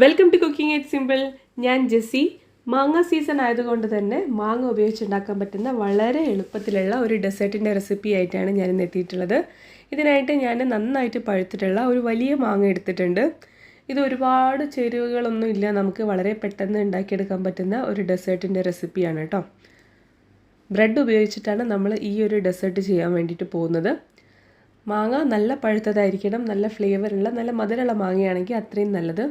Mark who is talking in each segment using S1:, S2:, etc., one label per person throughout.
S1: Welcome to cooking it simple ഞാൻ ജെസ്സി. മാങ്ങ season ആയതുകൊണ്ട് തന്നെ മാങ്ങ ഉപയോഗിച്ചുണ്ടാക്കാൻ പറ്റുന്ന വളരെ എളുപ്പത്തിലുള്ള ഒരു ഡെസേർട്ടിന്റെ റെസിപ്പി ആയിട്ടാണ് ഞാൻ എത്തിയിട്ടുള്ളത്. ഇതിനായിട്ട് ഞാൻ നന്നായിട്ട് പഴുത്തിട്ടുള്ള ഒരു വലിയ മാങ്ങ എടുത്തിട്ടുണ്ട്. ഇത് ഒരുപാട് ചേരുവകളൊന്നും ഇല്ല. നമുക്ക് വളരെ പെട്ടെന്ന് ഉണ്ടാക്കിയെടുക്കാൻ പറ്റുന്ന ഒരു ഡെസേർട്ടിന്റെ റെസിപ്പിയാണ് കേട്ടോ. ബ്രെഡ് ഉപയോഗിച്ചിട്ടാണ് നമ്മൾ ഈ ഒരു ഡെസേർട്ട് ചെയ്യാൻ വേണ്ടിയിട്ട് പോകുന്നത്. മാങ്ങ നല്ല പഴുത്തതായിരിക്കണം. നല്ല ഫ്ലേവറുള്ള നല്ല മധുരമുള്ള മാങ്ങയാണെങ്കിൽ അത്രയും നല്ലത്.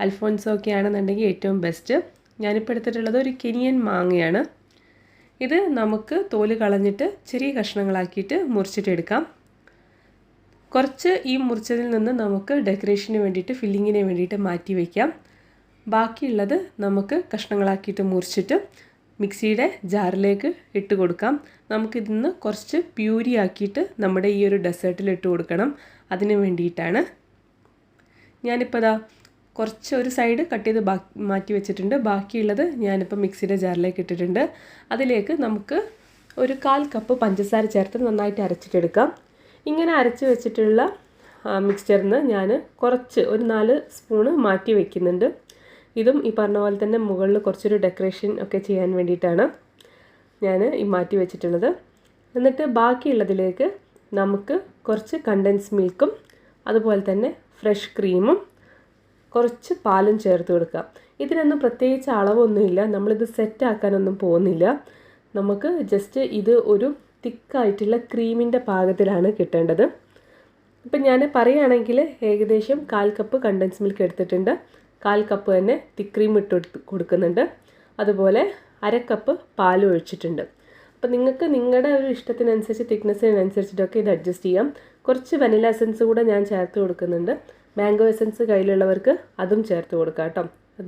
S1: അൽഫോൺസോ ഒക്കെ ആണെന്നുണ്ടെങ്കിൽ ഏറ്റവും ബെസ്റ്റ് ഞാനിപ്പോൾ എടുത്തിട്ടുള്ളത് ഒരു കെനിയൻ മാങ്ങയാണ്. ഇത് നമുക്ക് തോൽ കളഞ്ഞിട്ട് ചെറിയ കഷ്ണങ്ങളാക്കിയിട്ട് മുറിച്ചിട്ടെടുക്കാം കുറച്ച് ഈ മുറിച്ചതിൽ നിന്ന് നമുക്ക് ഡെക്കറേഷന് വേണ്ടിയിട്ട് ഫില്ലിങ്ങിന് വേണ്ടിയിട്ട് മാറ്റി വയ്ക്കാം ബാക്കിയുള്ളത് നമുക്ക് കഷ്ണങ്ങളാക്കിയിട്ട് മുറിച്ചിട്ട് മിക്സിയുടെ ജാറിലേക്ക് ഇട്ട് കൊടുക്കാം. നമുക്കിതിന്ന് കുറച്ച് പ്യൂരി ആക്കിയിട്ട് നമ്മുടെ ഈ ഒരു ഡെസേർട്ടിൽ ഇട്ട് കൊടുക്കണം. അതിന് വേണ്ടിയിട്ടാണ്. ഞാനിപ്പോൾ കുറച്ച് ഒരു സൈഡ് കട്ട് ചെയ്ത് മാറ്റി വെച്ചിട്ടുണ്ട്. ബാക്കിയുള്ളത് ഞാനിപ്പോൾ മിക്സിയുടെ ജാറിലേക്ക് ഇട്ടിട്ടുണ്ട്. അതിലേക്ക് നമുക്ക് ഒരു കാൽ കപ്പ് പഞ്ചസാര ചേർത്ത് നന്നായിട്ട് അരച്ചിട്ടെടുക്കാം. ഇങ്ങനെ അരച്ച് വെച്ചിട്ടുള്ള മിക്സ്ചറിന് ഞാൻ കുറച്ച് ഒരു നാല് സ്പൂണ് മാറ്റി വയ്ക്കുന്നുണ്ട് ഇതും ഈ പറഞ്ഞ പോലെ തന്നെ മുകളിൽ കുറച്ചൊരു ഡെക്കറേഷൻ ഒക്കെ ചെയ്യാൻ വേണ്ടിയിട്ടാണ് ഞാൻ ഈ മാറ്റി വെച്ചിട്ടുള്ളത്. എന്നിട്ട് ബാക്കിയുള്ളതിലേക്ക് നമുക്ക് കുറച്ച് കണ്ടൻസ് മിൽക്കും അതുപോലെ തന്നെ ഫ്രഷ് ക്രീമും കുറച്ച് പാലും ചേർത്ത് കൊടുക്കുക. ഇതിനൊന്നും പ്രത്യേകിച്ച് അളവൊന്നുമില്ല. നമ്മളിത് സെറ്റാക്കാനൊന്നും പോകുന്നില്ല. നമുക്ക് ജസ്റ്റ് ഇത് ഒരു തിക്കായിട്ടുള്ള ക്രീമിന്റെ പാകത്തിലാണ് കിട്ടേണ്ടത്. ഇപ്പം ഞാൻ പറയുകയാണെങ്കിൽ ഏകദേശം കാൽ കപ്പ് കണ്ടൻസ് മിൽക്ക് എടുത്തിട്ടുണ്ട്. കാൽ കപ്പ് തന്നെ തിക്ക് ക്രീം ഇട്ട് കൊടുക്കുന്നുണ്ട്. അതുപോലെ അരക്കപ്പ് കപ്പ് പാലും ഒഴിച്ചിട്ടുണ്ട്. അപ്പം നിങ്ങൾക്ക് നിങ്ങളുടെ ഒരു ഇഷ്ടത്തിനനുസരിച്ച് തിക്നെസ്സിനനുസരിച്ചിട്ടൊക്കെ ഇത് അഡ്ജസ്റ്റ് ചെയ്യാം. കുറച്ച് വനില എസൻസ് കൂടെ ഞാൻ ചേർത്ത് കൊടുക്കുന്നുണ്ട്. മാംഗോ എസൻസ് കയ്യിലുള്ളവർക്ക് അതും ചേർത്ത് കൊടുക്കാം കേട്ടോ.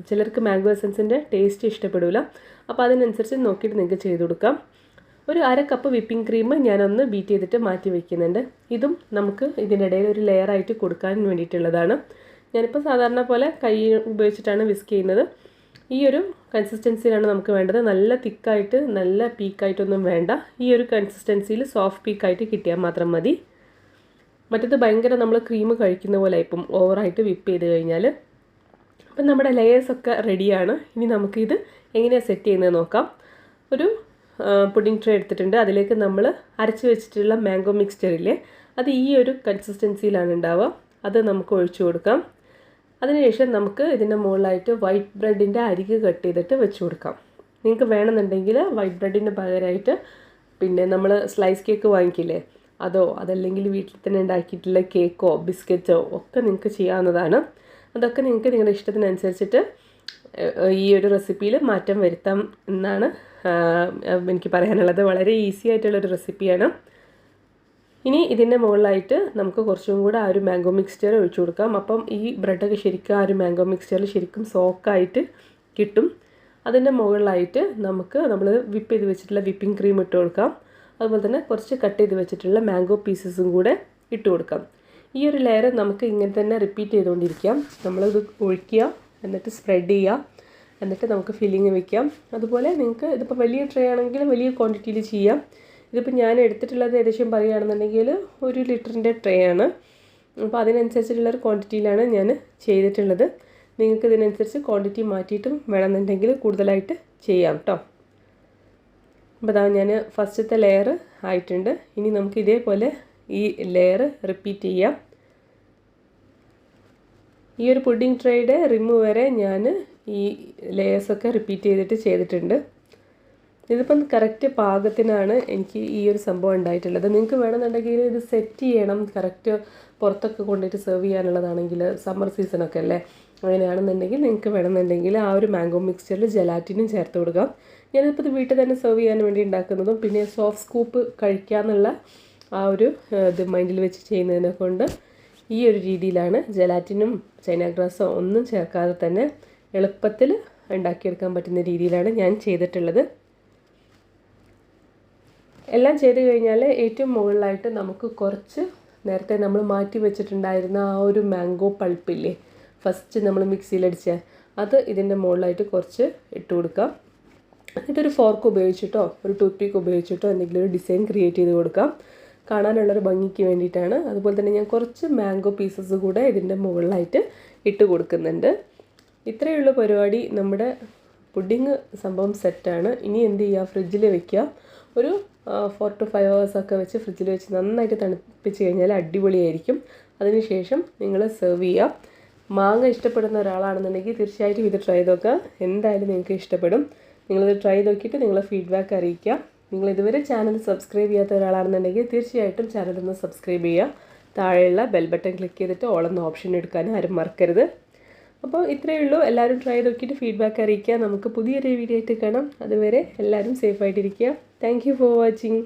S1: ചിലർക്ക് മാംഗോ എസൻസിന്റെ ടേസ്റ്റ് ഇഷ്ടപ്പെടില്ല അപ്പോൾ അതിനനുസരിച്ച് നോക്കിയിട്ട് നിങ്ങൾക്ക് ചെയ്ത് കൊടുക്കാം. ഒരു അര കപ്പ് വിപ്പിംഗ് ക്രീം ഞാനൊന്ന് ബീറ്റ് ചെയ്തിട്ട് മാറ്റി വയ്ക്കുന്നുണ്ട് ഇതും നമുക്ക് ഇതിന്റെ ഇടയിൽ ഒരു ലെയറായിട്ട് കൊടുക്കാൻ വേണ്ടിയിട്ടുള്ളതാണ്. ഞാനിപ്പോൾ സാധാരണ പോലെ കൈ ഉപയോഗിച്ചിട്ടാണ് വിസ്ക് ചെയ്യുന്നത്. ഈ ഒരു കൺസിസ്റ്റൻസിയിലാണ് നമുക്ക് വേണ്ടത്. നല്ല തിക്കായിട്ട് നല്ല പീക്കായിട്ടൊന്നും വേണ്ട. ഈ ഒരു കൺസിസ്റ്റൻസിയിൽ സോഫ്റ്റ് പീക്കായിട്ട് കിട്ടിയാൽ മാത്രം മതി. മറ്റത് ഭയങ്കര നമ്മൾ ക്രീം കഴിക്കുന്ന പോലെ ഇപ്പം ഓവറായിട്ട് വിപ്പ് ചെയ്ത് കഴിഞ്ഞാൽ അപ്പം നമ്മുടെ ലെയേഴ്സൊക്കെ റെഡിയാണ് ഇനി നമുക്കിത് എങ്ങനെയാണ് സെറ്റ് ചെയ്യുന്നത് നോക്കാം. ഒരു പുഡിംഗ് ട്രേ എടുത്തിട്ടുണ്ട്. അതിലേക്ക് നമ്മൾ അരച്ച് വെച്ചിട്ടുള്ള മാംഗോ മിക്സ്ചറില്ലേ അത് ഈ ഒരു കൺസിസ്റ്റൻസിയിലാണ് ഉണ്ടാവുക അത് നമുക്ക് ഒഴിച്ചു കൊടുക്കാം. അതിനുശേഷം നമുക്ക് ഇതിന്റെ മുകളിലായിട്ട് വൈറ്റ് ബ്രെഡിന്റെ അരിക് കട്ട് ചെയ്തിട്ട് വെച്ച് കൊടുക്കാം. നിങ്ങൾക്ക് വേണമെന്നുണ്ടെങ്കിൽ വൈറ്റ് ബ്രെഡിന്റെ പകരമായിട്ട് പിന്നെ നമ്മൾ സ്ലൈസ് കേക്ക് വാങ്ങിക്കില്ലേ അതോ അതല്ലെങ്കിൽ വീട്ടിൽ തന്നെ ഉണ്ടാക്കിയിട്ടുള്ള കേക്കോ ബിസ്ക്കറ്റോ ഒക്കെ നിങ്ങൾക്ക് ചെയ്യാവുന്നതാണ്. അതൊക്കെ നിങ്ങൾക്ക് നിങ്ങളുടെ ഇഷ്ടത്തിനനുസരിച്ചിട്ട് ഈ ഒരു റെസിപ്പിയിൽ മാറ്റം വരുത്താം എന്നാണ് എനിക്ക് പറയാനുള്ളത്. വളരെ ഈസി ആയിട്ടുള്ളൊരു റെസിപ്പിയാണ്. ഇനി ഇതിന്റെ മുകളിലായിട്ട് നമുക്ക് കുറച്ചും കൂടെ ആ ഒരു മാംഗോ മിക്സ്ചർ ഒഴിച്ചു കൊടുക്കാം. അപ്പം ഈ ബ്രെഡൊക്കെ ശരിക്കും ആ ഒരു മാംഗോ മിക്സ്ചറിൽ ശരിക്കും സോക്കായിട്ട് കിട്ടും. അതിന്റെ മുകളിലായിട്ട് നമുക്ക് നമ്മൾ വിപ്പ് ചെയ്ത് വെച്ചിട്ടുള്ള വിപ്പിംഗ് ക്രീം ഇട്ട് കൊടുക്കാം. അതുപോലെ തന്നെ കുറച്ച് കട്ട് ചെയ്ത് വെച്ചിട്ടുള്ള മാംഗോ പീസസും കൂടെ ഇട്ട് കൊടുക്കാം. ഈ ഒരു ലെയർ നമുക്ക് ഇങ്ങനെ തന്നെ റിപ്പീറ്റ് ചെയ്തുകൊണ്ടിരിക്കാം. നമ്മളിത് ഒഴിക്കുക എന്നിട്ട് സ്പ്രെഡ് ചെയ്യുക എന്നിട്ട് നമുക്ക് ഫില്ലിങ് വെക്കാം. അതുപോലെ നിങ്ങൾക്ക് ഇതിപ്പോൾ വലിയ ട്രേ ആണെങ്കിൽ വലിയ ക്വാണ്ടിറ്റിയിൽ ചെയ്യാം. ഇതിപ്പോൾ ഞാൻ എടുത്തിട്ടുള്ളത് ഏകദേശം പറയുകയാണെന്നുണ്ടെങ്കിൽ ഒരു ലിറ്ററിന്റെ ട്രേ ആണ്. അപ്പോൾ അതിനനുസരിച്ചിട്ടുള്ളൊരു ക്വാണ്ടിറ്റിയിലാണ് ഞാൻ ചെയ്തിട്ടുള്ളത്. നിങ്ങൾക്ക് ഇതിനനുസരിച്ച് ക്വാണ്ടിറ്റി മാറ്റിയിട്ടും വേണമെന്നുണ്ടെങ്കിൽ കൂടുതലായിട്ട് ചെയ്യാം കേട്ടോ അപ്പോൾ അതാ ഞാൻ ഫസ്റ്റത്തെ ലെയർ ആയിട്ടുണ്ട്. ഇനി നമുക്ക് ഇതേപോലെ ഈ ലെയർ റിപ്പീറ്റ് ചെയ്യാം. ഈ ഒരു പുഡിംഗ് ട്രേയുടെ റിമൂവ് വരെ ഞാൻ ഈ ലെയേഴ്സൊക്കെ റിപ്പീറ്റ് ചെയ്തിട്ട് ചെയ്തിട്ടുണ്ട്. ഇതിപ്പം കറക്റ്റ് പാകത്തിനാണ് എനിക്ക് ഈ ഒരു സംഭവം ഉണ്ടായിട്ടുള്ളത്. നിങ്ങൾക്ക് വേണമെന്നുണ്ടെങ്കിൽ ഇത് സെറ്റ് ചെയ്യണം. കറക്റ്റ് പുറത്തൊക്കെ കൊണ്ടുപോയിട്ട് സെർവ് ചെയ്യാനുള്ളതാണെങ്കിൽ സമ്മർ സീസണൊക്കെ അല്ലേ? അങ്ങനെയാണെന്നുണ്ടെങ്കിൽ നിങ്ങൾക്ക് വേണമെന്നുണ്ടെങ്കിൽ ആ ഒരു മാംഗോ മിക്സ്ചറിൽ ജലാറ്റിനും ചേർത്ത് കൊടുക്കാം. ഞാനിപ്പോൾ ഇത് വീട്ടിൽ തന്നെ സെർവ് ചെയ്യാൻ വേണ്ടി ഉണ്ടാക്കുന്നതും പിന്നെ സോഫ്റ്റ് സ്കൂപ്പ് കഴിക്കാമെന്നുള്ള ആ ഒരു ഇത് മൈൻഡിൽ വെച്ച് ചെയ്യുന്നതിനെ കൊണ്ട് ഈ ഒരു രീതിയിലാണ് ജലാറ്റിനും ചൈന ഗ്രാസോ ഒന്നും ചേർക്കാതെ തന്നെ എളുപ്പത്തിൽ ഉണ്ടാക്കിയെടുക്കാൻ പറ്റുന്ന രീതിയിലാണ് ഞാൻ ചെയ്തിട്ടുള്ളത്. എല്ലാം ചെയ്ത് കഴിഞ്ഞാൽ ഏറ്റവും മുകളിലായിട്ട് നമുക്ക് കുറച്ച് നേരത്തെ നമ്മൾ മാറ്റി വെച്ചിട്ടുണ്ടായിരുന്ന ആ ഒരു മാംഗോ പൾപ്പില്ലേ ഫസ്റ്റ് നമ്മൾ മിക്സിയിലടിച്ച അത് ഇതിന്റെ മുകളിലായിട്ട് കുറച്ച് ഇട്ട് കൊടുക്കാം. എന്നിട്ടൊരു ഫോർക്ക് ഉപയോഗിച്ചിട്ടോ ഒരു ടൂത്ത് പീക്ക് ഉപയോഗിച്ചിട്ടോ എന്തെങ്കിലും ഒരു ഡിസൈൻ ക്രിയേറ്റ് ചെയ്ത് കൊടുക്കാം. കാണാനുള്ളൊരു ഭംഗിക്ക് വേണ്ടിയിട്ടാണ്. അതുപോലെ തന്നെ ഞാൻ കുറച്ച് മാംഗോ പീസസ് കൂടെ ഇതിന്റെ മുകളിലായിട്ട് ഇട്ട് കൊടുക്കുന്നുണ്ട്. ഇത്രയുള്ള പരിപാടി. നമ്മുടെ പുഡിങ് സംഭവം സെറ്റാണ് ഇനി എന്ത് ചെയ്യുക ഫ്രിഡ്ജിൽ വെക്കുക ഒരു ഫോർ ടു ഫൈവ് ഹവേഴ്സൊക്കെ വെച്ച് ഫ്രിഡ്ജിൽ വെച്ച് നന്നായിട്ട് തണുപ്പിച്ച് കഴിഞ്ഞാൽ അടിപൊളിയായിരിക്കും. അതിനുശേഷം നിങ്ങൾ സെർവ് ചെയ്യുക മാങ്ങ ഇഷ്ടപ്പെടുന്ന ഒരാളാണെന്നുണ്ടെങ്കിൽ തീർച്ചയായിട്ടും ഇത് ട്രൈ ചെയ്തൊക്കെ എന്തായാലും നിങ്ങൾക്ക് ഇഷ്ടപ്പെടും. നിങ്ങളിത് ട്രൈ നോക്കിയിട്ട് നിങ്ങളെ ഫീഡ്ബാക്ക് അറിയിക്കുക നിങ്ങൾ ഇതുവരെ ചാനൽ സബ്സ്ക്രൈബ് ചെയ്യാത്ത ഒരാളാണെന്നുണ്ടെങ്കിൽ തീർച്ചയായിട്ടും ചാനൽ ഒന്ന് സബ്സ്ക്രൈബ് ചെയ്യുക. താഴെയുള്ള ബെൽ ബട്ടൺ ക്ലിക്ക് ചെയ്തിട്ട് ഓൾ എന്ന ഓപ്ഷൻ എടുക്കാൻ ആരും മറക്കരുത്. അപ്പോൾ ഇത്രയേ ഉള്ളൂ. എല്ലാവരും ട്രൈ നോക്കിയിട്ട് ഫീഡ്ബാക്ക് അറിയിക്കുക. നമുക്ക് പുതിയൊരു വീഡിയോ ആയിട്ട് കാണാം. അതുവരെ എല്ലാവരും സേഫായിട്ടിരിക്കുക താങ്ക് യു ഫോർ വാച്ചിങ്